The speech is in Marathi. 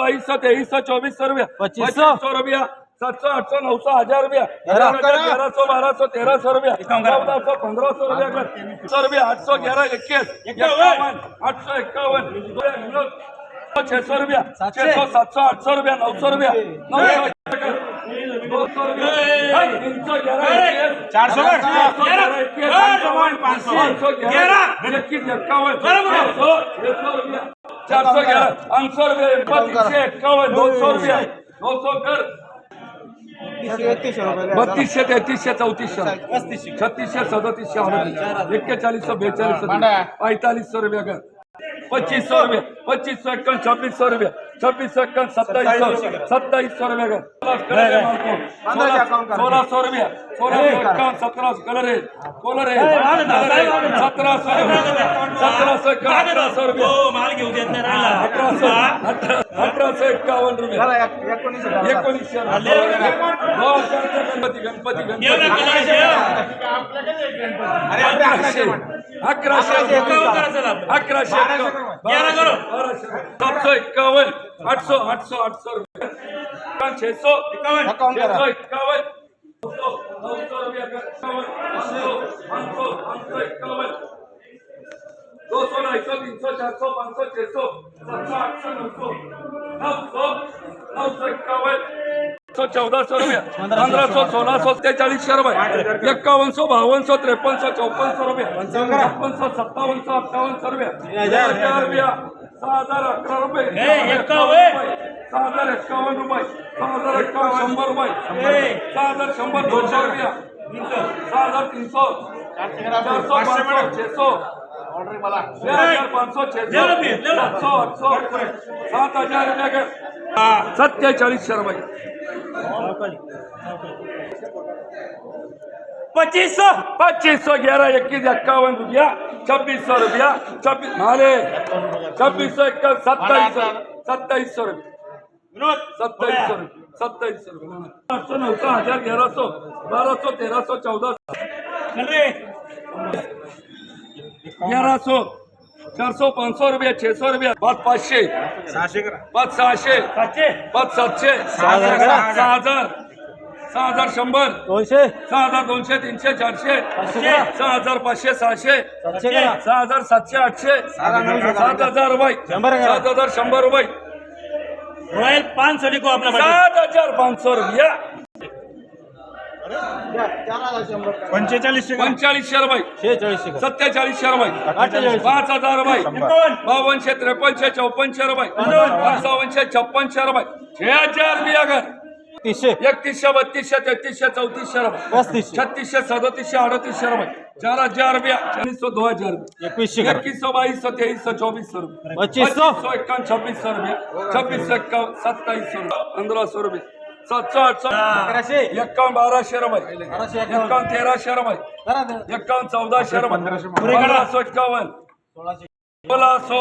बाईस सौ तेईस सौ चौबीस सौ रुपया. पच्चीस सौ। रुपया. सात सौ आठ सौ नौ सौ हजार रुपया ग्यारह। सौ बारह सौ तेरह सौ रुपया चौदह सौ पंद्रह सौ रुपया सौ रुपया आठ सौ ग्यारह इक्कीस इक्यावन आठ सौ इक्यावन छह सौ रुपया छह सौ सात सौ आठ सौ रुपया. नौ सौ रुपया नौ सौ तीन सौ ग्यारह चार सौ इक्कीस पाँच सौ पाँच सौ ग्यारह इक्कीस इक्यावन छह सौ छह सौ रुपया. चार सौ ग्यारह पाँच सौ रुपया बत्तीसशे एक्कावन्न दो सौ रुपया. दो सौ कर. बत्तीसशे तेहतीसशे चौतीसशे. छत्तीसशे सदतीसशे अडतीस एक्केचाळीस सौ बेचाळीस पैंतालीस सौ रुपया कर. पच्चीस सौ रुपया. पच्चीस सौ इक्यावन छब्बीस सौ रुपया. छब्बीस सौ इक्यावन सत्ताईस सौ सत्ताईस सौ रुपया कर सोलह सौ रुपया. सोलह सौ इक्यावन सत्रह सौ कलर है कलर है सत्रह सौ सत्रह सौ अठारह सौ रुपया. राहिला. अठरा सौ अठरा अठरा सौ एक्कावन्न रुपया. एकोणीसशे हो, गणपती गणपती गणपती. अकराशे अकराशे. अकराशे बाराशे सातशे एक्कावन्न छे सौ छे सौ इक्यावन नौ सौ नौ सौ रुपया इक्यावन पाँच सौ पाँच सौ पाँच सौ इक्यावन दो सौ ढाई सौ तीन सौ चार सौ पाँच सौ छह सौ सात सौ आठ सौ नौ सौ नौ सौ नौ सौ इक्यावन सौ चौदह सौ रुपया. पंद्रह सौ सोलह सौ रुपये. एक्कावन्न सौ बावन्न सौ त्रेपन्न सौ चौपन्न सौ रुपये. छप्पन सौ सत्तावन्न सौ अठ्ठावन्न सौ रुपये हजार रुपया. सहा हजार अकरा रुपये. सहा हजार एक्कावन्न रुपये. सहा हजार एक्कावन्न शंभर रुपये. सहा हजार शंभर दोनशे रुपया. सहा हजार तीन सौ चार सौ पाँच सौ छह सौ छह हजार पाँच सौ छह सौ सात हजार सत्तेचाळीसशे रुपये. पच्चीस सौ। पच्चीस सौ ग्यारह इक्कीस इक्यावन रुपया छब्बीस सौ रुपया छब्बीस माले। छब्बीस सौ इक्कीस सत्ताईस सौ। सत्ताईस सौ रुपये। सत्ताईस सौ रुपये सत्ताईस सौ रुपये। आठ सौ नौ सौ हजार ग्यारह सौ बारह सौ तेरह सौ चौदह ग्यारह सौ चार सौ पाच सौ रुपया छह सौ रुपया। पाच पाचशे। सहाशे पाच सहाशे। सातशे। पाच सातशे। सहा हजार. सहा हजार। सहा हजार शंभर. दोनशे. सहा हजार दोनशे तीनशे चारशे. पाचशे सहा हजार पाचशे सहाशे. सातशे करा. सहा हजार सातशे आठशे. सात हजार रुपये. शंभर करा. सात हजार शंभर रुपये. रॉयल पाच सौ लिखो अपना सात हजार पाच सौ रुपया. पंचेचाळीसशे पंचेचाळीसशे रुपये. शेहेचाळीसशे सत्तेचाळीसशे रुपये. अठ्ठेचाळीस पाच हजार रुपये. एकावन्न बावनशे त्रेपन्नशे चौपन्नशे रुपये. पंचावनशे छप्पनशे रुपये. छह हजार रुपया कर तीसशे एकतीसशे बत्तीसशे तेहतीसशे चौतीसशे पस्तीसशे. छत्तीसशे सदतीसशे अडतीसशे रुपये चार हजार रुपया चालीस सौ दो हजार एकवीसशे इक्कीस सौ बाईस सौ तेईस सौ चौबीस सौ रुपये पच्चीस सौ सौ इक्यावन छब्बीस सौ रुपये छब्बीस सौ इक्यावन सत्ताईस सौ रुपये पंद्रह सौ रुपये सात सौ आठ सौ एक्कावन्न बाराशे रुपये एक्कावन्न तेराशे रुपये. एक्कावन्न. चौदाशे रुपये. पंधरा सौ सोळाशे. सोळा सौ